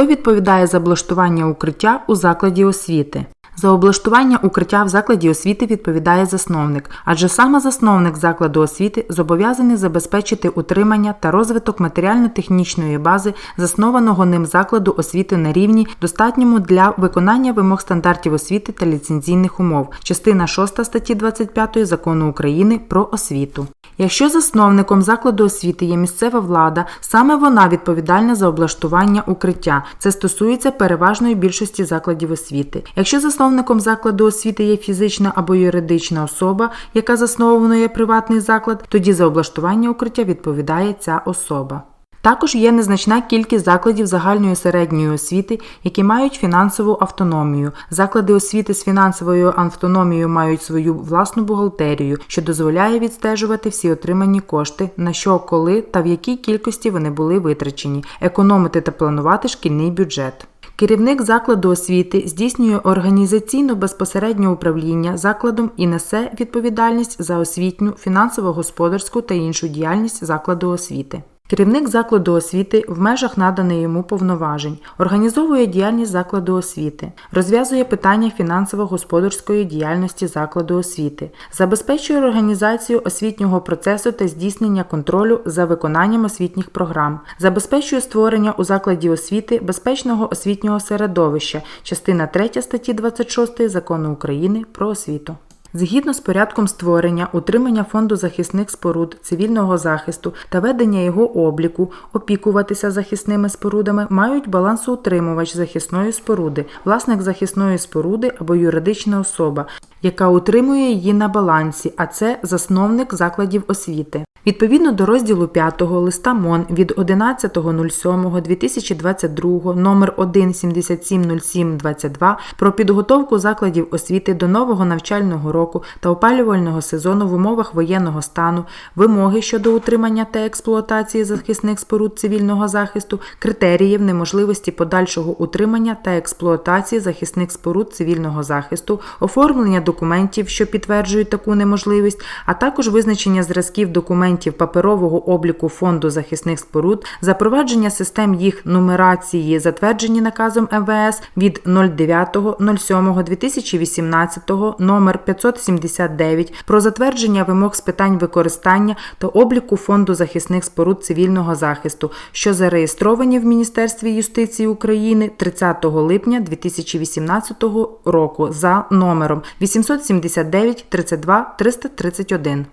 Хто відповідає за облаштування укриття у закладі освіти? За облаштування укриття в закладі освіти відповідає засновник, адже саме засновник закладу освіти зобов'язаний забезпечити утримання та розвиток матеріально-технічної бази заснованого ним закладу освіти на рівні, достатньому для виконання вимог стандартів освіти та ліцензійних умов, частина 6 статті 25 закону України про освіту. Якщо засновником закладу освіти є місцева влада, саме вона відповідальна за облаштування укриття. Це стосується переважної більшості закладів освіти. Якщо засновником закладу освіти є фізична або юридична особа, яка засновує приватний заклад, тоді за облаштування укриття відповідає ця особа. Також є незначна кількість закладів загальної середньої освіти, які мають фінансову автономію. Заклади освіти з фінансовою автономією мають свою власну бухгалтерію, що дозволяє відстежувати всі отримані кошти, на що, коли та в якій кількості вони були витрачені, економити та планувати шкільний бюджет. Керівник закладу освіти здійснює організаційно безпосереднє управління закладом і несе відповідальність за освітню, фінансово-господарську та іншу діяльність закладу освіти. Керівник закладу освіти в межах наданих йому повноважень організовує діяльність закладу освіти, розв'язує питання фінансово-господарської діяльності закладу освіти, забезпечує організацію освітнього процесу та здійснення контролю за виконанням освітніх програм, забезпечує створення у закладі освіти безпечного освітнього середовища, частина 3 статті 26 Закону України про освіту. Згідно з порядком створення, утримання фонду захисних споруд цивільного захисту та ведення його обліку, опікуватися захисними спорудами мають балансоутримувач захисної споруди, власник захисної споруди або юридична особа, яка утримує її на балансі, а це засновник закладів освіти. Відповідно до розділу 5 листа МОН від 11.07.2022 номер 1770722 про підготовку закладів освіти до нового навчального року та опалювального сезону в умовах воєнного стану, вимоги щодо утримання та експлуатації захисних споруд цивільного захисту, критеріїв неможливості подальшого утримання та експлуатації захисних споруд цивільного захисту, оформлення документів, що підтверджують таку неможливість, а також визначення зразків документів паперового обліку фонду захисних споруд, запровадження систем їх нумерації, затверджені наказом МВС від 09.07.2018 номер 579 про затвердження вимог з питань використання та обліку фонду захисних споруд цивільного захисту, що зареєстровані в Міністерстві юстиції України 30 липня 2018 року за номером 879 32 331.